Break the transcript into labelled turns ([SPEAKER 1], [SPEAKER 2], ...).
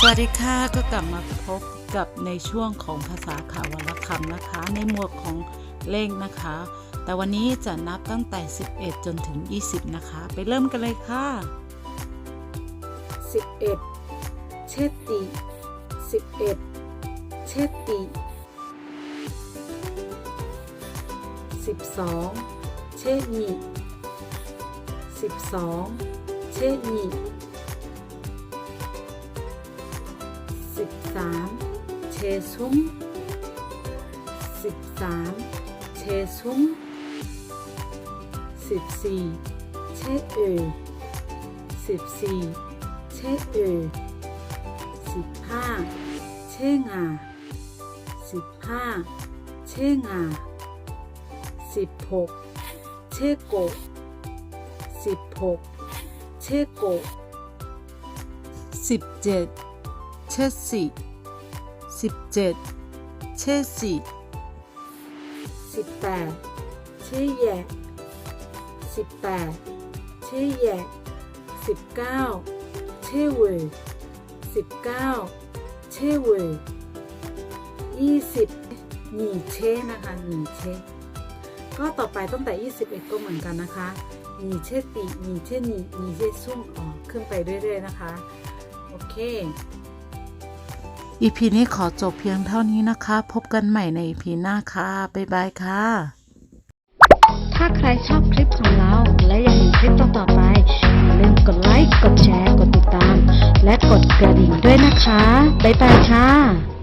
[SPEAKER 1] สวัสดีค่ะก็กลับมาพบกับในช่วงของภาษาข่าววรรณคำนะคะ ในหมวดของเลขนะคะ แต่วันนี้จะนับตั้งแต่ 11 จนถึง 20 นะคะ ไปเริ่มกันเลยค่ะ
[SPEAKER 2] 11 เชตติ11 เชตติ12 เชญิ12 เชญิ 13 เชซุ้ม 13 เชซุ้ม 14 เชเอ14 เชเอ15 เชงา 15 เชงา 16 เชโก16 เชโก
[SPEAKER 1] 17เชดสิ 17 เชสิ
[SPEAKER 2] 18เชแย18เชแย19เชเว19เชเว20หนีเชนะคะหนีเชก็ต่อไปตั้งแต่ 21 ก็เหมือนกันนะคะหนีเชติหนีเชหนีหนีเชซุ่มออกขึ้นไปเรื่อยๆนะคะ โอเค
[SPEAKER 1] อีพีนี้ขอจบเพียงเท่านี้นะคะ พบกันใหม่ในอีพีหน้าค่ะ บ๊ายบายค่ะ
[SPEAKER 3] ถ้าใครชอบคลิปของเรา และอยากเห็นคลิปต่อๆไป อย่าลืมกดไลค์ กดแชร์ กดติดตาม และกดกระดิ่งด้วยนะคะ บ๊ายบายค่ะ